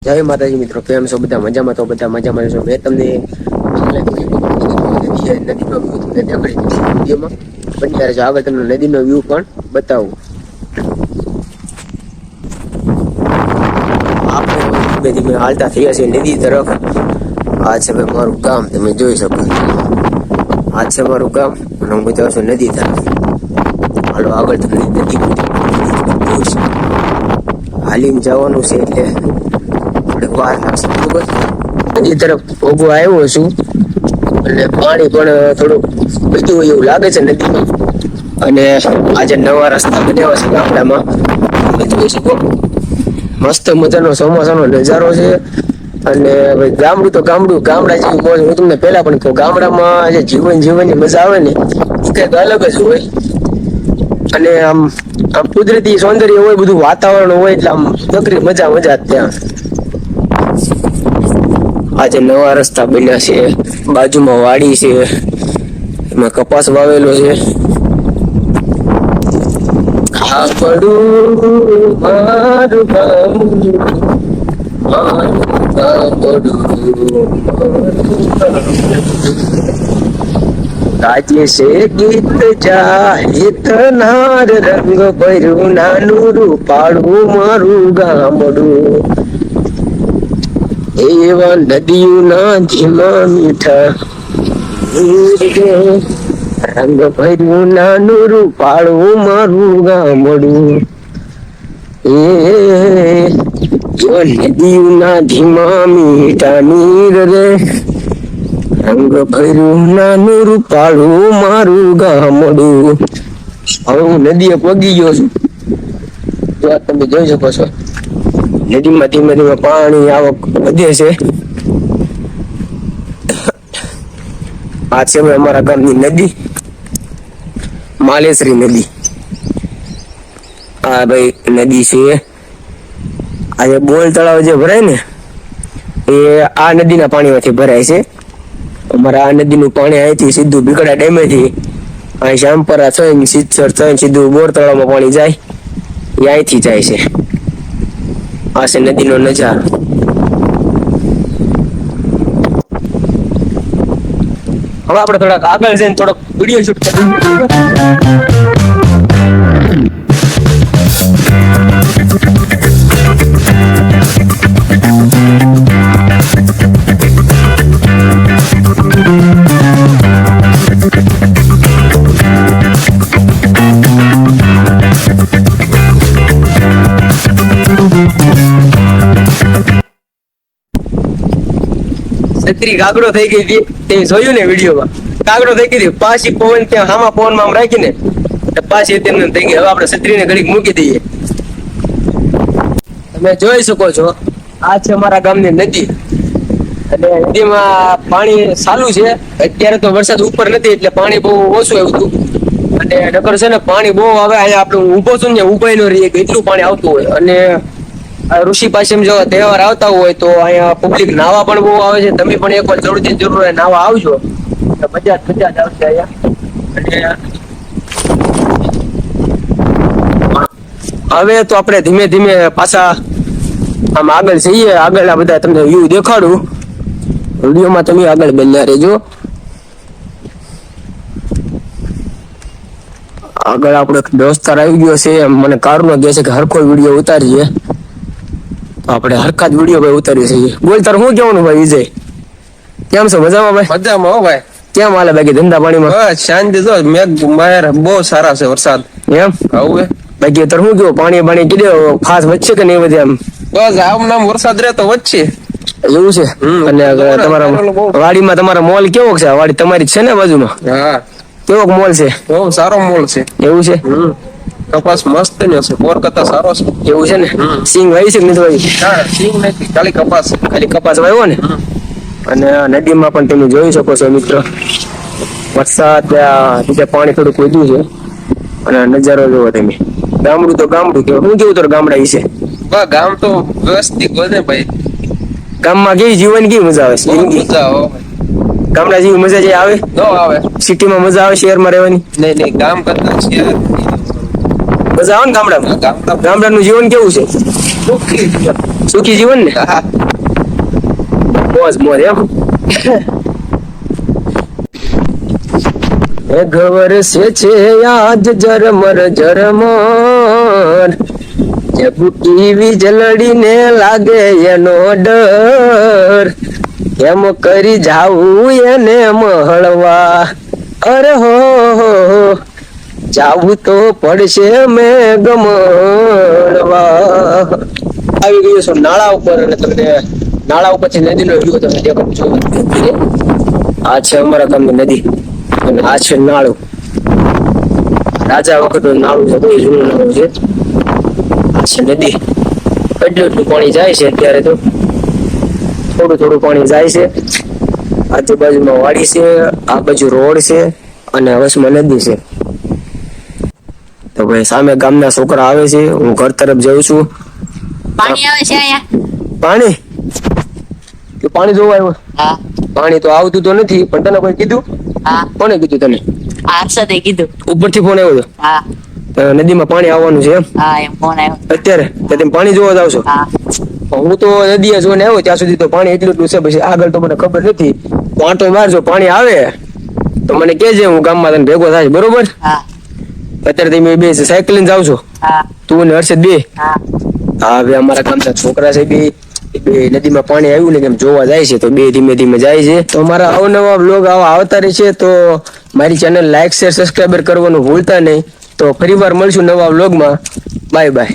જય માતાજી મિત્રો, કેમ છો? બધા મજામાં? તો બધા મજામાં છો મેં તમને છેલ્લે નદી નદીનો વ્યૂ તમને દેખાડી દીધો વિડીયોમાં. પણ ત્યારે જો આગળ તમને નદીનો વ્યૂ પણ બતાવું. આપણે ધીમે ધીમે હાલતા થયા છીએ નદી તરફ. આ છે ભાઈ મારું ગામ, તમે જોઈ શકો આ છે મારું ગામ, અને હું જાઉં છું નદી તરફ. હાલો, આગળ તમને નદી જોઈશું હાલીને જવાનું છે એટલે થોડીક વાર તરફ ઊભો આવ્યો છું. અને પાણી પણ થોડું બધું હોય એવું લાગે છે નદીમાં. અને આજે નવા રસ્તા બન્યા છે ગામડામાં. મસ્ત મજાનો ચોમાસાનો નજારો છે. અને ગામડું તો ગામડું, ગામડા જેવી મોજ. હું તમને પહેલા પણ કહું, ગામડામાં જે જીવન જીવનની મજા આવે ને, એ અલગ જ હોય. અને આમ આમ કુદરતી સૌંદર્ય હોય, બધું વાતાવરણ હોય, એટલે આમ નકરી મજા મજા ત્યાં. આજે નવા રસ્તા બન્યા છે બાજુમાં વાડી છે એમાં કપાસ વાવેલો છે. ગામડું, છે ગીત જાહિત નાર નાનું રૂપાળું મારું ગામડું. એવા નદીઓના ધીમા મીઠા રંગ ભર્યું નાનું રૂપાળું મારું ગામડું. એ જો નદીઓના ધીમા મીઠા નીર રે, રંગ ભર્યું નાનું રૂપાળું મારું ગામડું. હવે હું નદીએ પગી ગયો છું. જો તમે જોઈ શકો છો. નદીમાં ધીમે ધીમે પાણી, આવક વધે છે. આ છે અમારા ગામની નદી. માલેશ્રી નદી. આ ભાઈ નદી છે. આ જે બોલ તળાવ જે ભરાય ને, એ આ નદીના પાણીમાંથી ભરાય છે. અમારા આ નદીનું પાણી અહીંથી સીધું બીકડા ડેમેથી અહીં શ્યામપરા થઈને સિત્સર થઈને સીધું બોર તળાવમાં પાણી જાય. એ અહીંથી જાય છે. આ છે નદીનો નજારો. હવે આપણે થોડાક આગળ જઈને થોડોક વીડિયો શૂટ કરીએ. છત્રી ગાગડો થઈ ગઈ તે જોયું ને વિડીયોમાં. ગાગડો થઈ ગઈ પાછી પવન ત્યાં હામા પવનમાં આમ રાખીને પાછી તેમને થઈ ગઈ. હવે આપણે છત્રીને ઘડીક મૂકી દઈએ. તમે જોઈ શકો છો, આ છે અમારા ગામની નદી. અને નદીમાં પાણી ચાલુ છે. અત્યારે તો વરસાદ ઉપર નથી, એટલે પાણી બહુ ઓછું આવ્યું હતું. અને નકર છે ને, પાણી બહુ આવે, અહીંયા આપણે ઊભો છું ને ઊભાઈ નો રહીએ, એટલું પાણી આવતું હોય. અને ઋષિ પાસે જો તહેવાર આવતા હોય તો અહીંયા પબ્લિક નાવા પણ બહુ આવે છે. તમે પણ એકવાર જરૂરથી જરૂર નાવા આવજો. મજા મજા જ આવશે અહીંયા. હવે તો આપણે ધીમે ધીમે પાછા આમ આગળ જઈએ. આગળ આ બધા તમને વ્યૂ દેખાડું. વિડીયોમાં તમે આગળ બન્યા રહેજો. આગળ આપણો દોસ્તાર આવી ગયો છે. મને કારનો કહે છે કે હરખો વીડિયો ઉતારીએ. તો આપણે હરખા જ વીડિયો ભાઈ ઉતારીએ છીએ. બોલ તાર શું કેવાનું ભાઈ વિજય? કેમ છો? મજામાં ભાઈ? મજામાં હો ભાઈ. કેમ હાલે બાકી ધંધા પાણીમાં? બસ શાંતિ તો મેઘ માયર બહુ સારા છે વરસાદ. એમ? આવું હે. બાકી તાર શું કેવું પાણી પાણી કીધો ખાસ વચ્ચે કે નહીં બધી એમ? બસ આમ નામ વરસાદ રહે તો વચ્ચે એવું છે. અને તમારા વાડીમાં તમારા મોલ કેવો છે? વાડી તમારી છે ને બાજુમાં? હા. કેવો મોલ છે? બહુ સારો મોલ છે. એવું છે? હમ. કપાસ મસ્ત ને છે બોર કરતા સારો છે. એવું છે ને? સિંગ વાવી છે કે નથી હા સિંગ નથી ખાલી કપાસ ખાલી કપાસ વાવ્યો ને? અને નદીમાં પણ તમે જોઈ શકો છો મિત્ર વરસાદ આ પાણી થોડુંક વધ્યું છે. અને નજારો જોવો તમે. ગામડું તો ગામડું કેવું શું કેવું તો ગામડા વિશે? વાહ ગામ તો વ્યવસ્થિત વધે ભાઈ. ગામમાં કેવી જીવન કેવી મજા આવે? બહુ મજા આવે ગામડા જેવી મજા જે આવે? ન આવે. સિટીમાં મજા આવે શહેરમાં રહેવાની? નહીં નહીં ગામ કરતા છે મજા આવે ને ગામડામાં. ગામડા ગામડાનું જીવન કેવું છે? સુખી જીવન ને? મોજ મોજ એમ. એ ઘવર સે છે આજ જરમર જરમર જે બુટી વીજળીને લાગે એનો ડર. કેમ કરી જાવું એને મળવા અરે હો હો. જાવું તો પડશે મેં ગમણવા આવી ગયું છો નાળા ઉપર અને તમને નાળા ઉપરથી નદીનો વ્યૂ તમે દેખો છો. આ છે અમારા ગામની નદી અને આ છે નાળું. રાજા વખતનું નાળું છે બહુ જૂનું નાળું છે. આ છે નદી. એટલું એટલું પાણી જાય છે અત્યારે તો. થોડું થોડું પાણી જાય છે. આજુબાજુમાં વાડી છે, આ બાજુ રોડ છે અને વચમાં નદી છે. તો ભાઈ સામે ગામના છોકરા આવે છે હું ઘર તરફ જઉં છું. પાણી આવે છે અહીંયા? પાણી? કે પાણી જોવા આવ્યો? હા. પાણી તો આવતું તો નથી પણ તને કોઈ કીધું? હા. કોને કીધું તને? હર્ષદે કીધું. ઉપરથી ફોન આવ્યો હા. નદીમાં પાણી આવવાનું છે એમ? હા એમ ફોન આવ્યો. અત્યારે? તો તમે પાણી જોવા જાવ છો? હા. હું તો નદીએ જોઈને આવ્યો ત્યાં સુધી તો પાણી એટલું એટલું છે પછી આગળ તો મને ખબર નથી. તો આંટો મારજો પાણી આવે. તો મને કેજે હું ગામમાં તને ભેગો થાય બરોબર? હા. અત્યારે તમે બે સાયકલિંગ જાવ છો. તું ને હર્ષદ બે. હા. હવે અમારા ગામના છોકરા છે બે. બે નદીમાં પાણી આવ્યું ને કેમ જોવા જાય છે તો બે ધીમે ધીમે જાય છે. તો અમારા અવનવા બ્લોગ આવા આવતા રહે છે તો મારી ચેનલ લાઈક શેર સબસ્ક્રાઈબર કરવાનું ભૂલતા નહીં. તો ફરી વાર મળશું નવા બ્લોગમાં બાય બાય